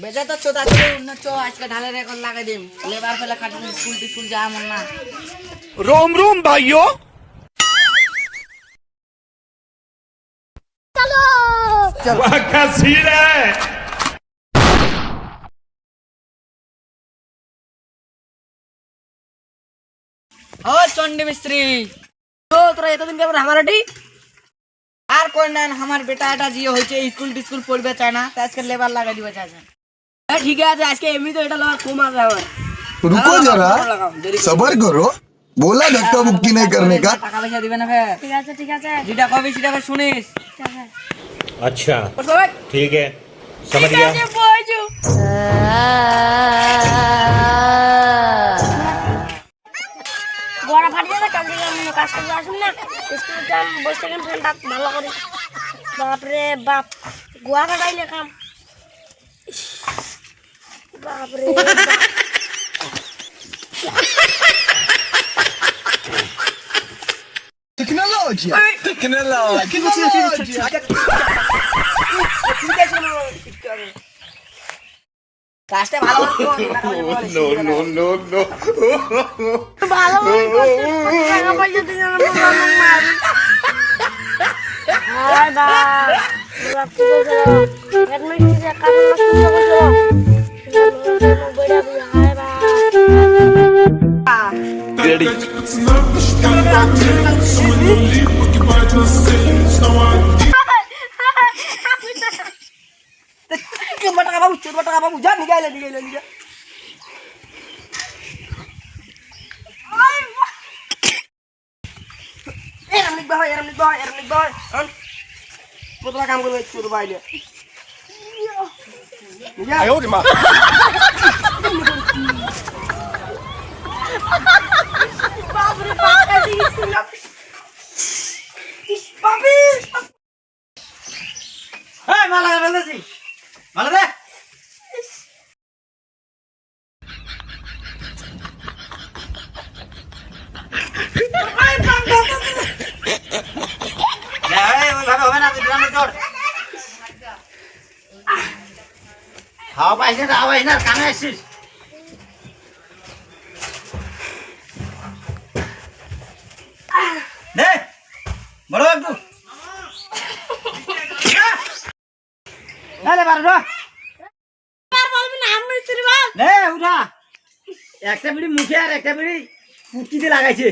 বেজা তো চোদা করে অন্য চো আজকে ঢালের রেকর্ড লাগাই দিম লেবার ফেলে খাটুন স্কুল টিস্কুল যা মন না रोम रोम भाइयों वाह क्या सीन है ও চন্ডী মিস্ত্রি তো তোরা এতদিন কেমন হামারাটি আর কোন না আমার বেটা এটা জিও হয়েছে স্কুল টিস্কুল পড়বে চায় না তাই আজকে লেবার লাগাই দিবে চাইছে হ্যাঁ, ঠিক আছে আজকে এমনি তো এটা লওয়ার কম আছে আমার रुको जरा লাগাও, দেরি सबर करो बोला धक्का मुक्की नहीं करने का টাকা পয়সা দিবে না ফের ঠিক আছে ঠিক আছে যেটা কবি সেটা ফের শুনিস अच्छा সবাই ठीक है समझ गया গড়া ফাটিয়ে যাবে কাল থেকে আমি কাজ করতে আসুন না স্কুলে যাম বসে থাকেন ফ্রেন্ডটা ভালো করে বাপরে বাপ গোয়া কাটাইলে কাম ইস, বাপরে টেকনোলজি টেকনোলজি টেকনোলজি কাজটা ভালো নো নো নো নো ভালো টাকা পয়সা দিয়ে আমার মার রেডি টাকা বাবু হয় এরম হয় এরম লিখবা হয় কতটা কাম করবে চোর ভালো দে হাওয়া পাইছিস না হাওয়া পাইছিস না কামে আসছিস দে বড় একটু তাহলে বলবি না উঠা। একটা বিড়ি মুখে আর একটা বিড়ি পুটকিতে লাগাইছে।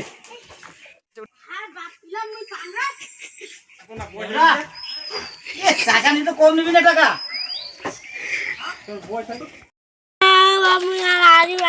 টাকা নিতে তো কম নিবি না টাকা।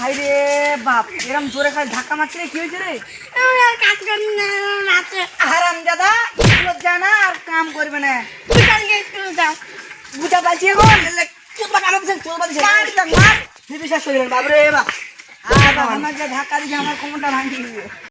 হাই রে বাপ এরম জোরে খালি ধাক্কা মারছে রে কি হয়েছে রে? আর কাজ করি না আরাম দাদা স্কুলত যায় না আর কাম করবে না। কালকে স্কুল যাও বুঝা পাচ্ছি এখন? চোদ্দ টাকা বাবু চোদ্দ বাবু মার। দাও, মার বিশ্বাস করি বাবরে বাপ। আর বাবা আমাকে ধাক্কা দিয়ে আমার কোমরটা ভাঙিয়ে দিবে।